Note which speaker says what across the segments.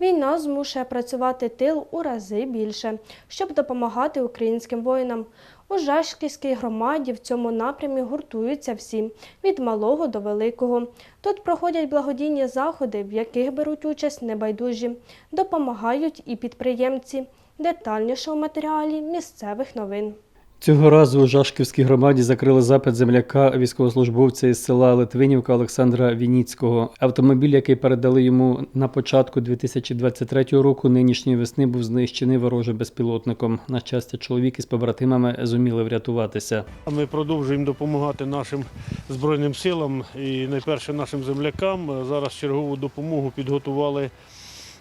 Speaker 1: Війна змушує працювати тил у рази більше, щоб допомагати українським воїнам. У Жашківській громаді в цьому напрямі гуртуються всі від малого до великого. Тут проходять благодійні заходи, в яких беруть участь небайдужі, допомагають і підприємці. Детальніше у матеріалі місцевих новин.
Speaker 2: Цього разу у Жашківській громаді закрили запит земляка військовослужбовця із села Литвинівка Олександра Вініцького. Автомобіль, який передали йому на початку 2023 року, нинішньої весни був знищений ворожим безпілотником. На щастя, чоловік із побратимами зуміли врятуватися.
Speaker 3: Ми продовжуємо допомагати нашим Збройним силам і найперше нашим землякам. Зараз чергову допомогу підготували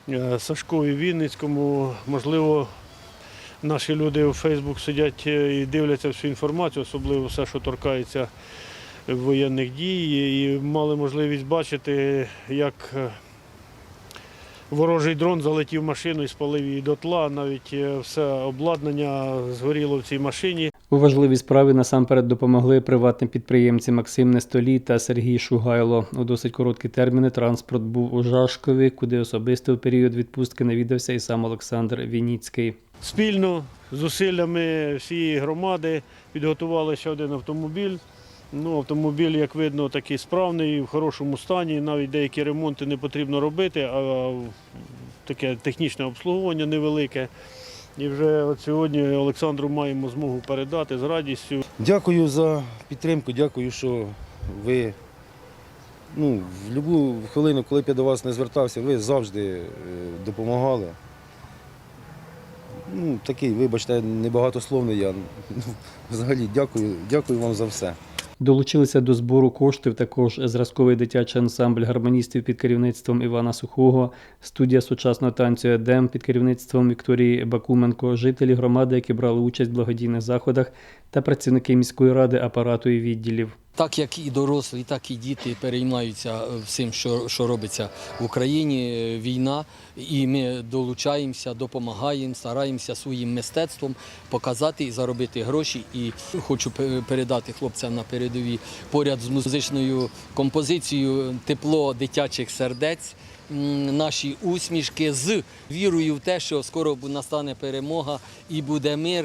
Speaker 3: е, Сашкові Вінницькому. Можливо, наші люди у Фейсбук сидять е, і дивляться всю інформацію, особливо все, що торкається воєнних дій, і мали можливість бачити, як е, ворожий дрон залетів в машину і спалив її дотла. Навіть е, все обладнання згоріло в цій машині.
Speaker 2: У важливій справі насамперед допомогли приватні підприємці Максим Нестолій та Сергій Шугайло. У досить короткі терміни транспорт був у Жашкові, куди особисто в період відпустки навідався і сам Олександр Вініцький.
Speaker 3: Спільно з зусиллями всієї громади підготували ще один автомобіль. Ну, автомобіль, як видно, такий справний, в хорошому стані. Навіть деякі ремонти не потрібно робити, а таке технічне обслуговування невелике. І вже от сьогодні Олександру маємо змогу передати з радістю.
Speaker 4: Дякую за підтримку, дякую, що ви ну, в будь-яку хвилину, коли б я до вас не звертався, ви завжди е, допомагали. Ну, такий, вибачте, небагатословний я. Ну, Взагалі, дякую, дякую вам за все.
Speaker 2: Долучилися до збору коштів також зразковий дитячий ансамбль гармоністів під керівництвом Івана Сухого, студія сучасного танцю Едем під керівництвом Вікторії Бакуменко, жителі громади, які брали участь в благодійних заходах, та працівники міської ради, апарату і відділів.
Speaker 5: Так як і дорослі, так і діти переймаються всім, що, що робиться в Україні, е, війна, і ми долучаємося, допомагаємо, стараємося своїм мистецтвом показати і заробити гроші. І хочу передати хлопцям на передовій поряд з музичною композицією тепло дитячих сердець. Наші усмішки з вірою в те, що скоро настане перемога і буде мир,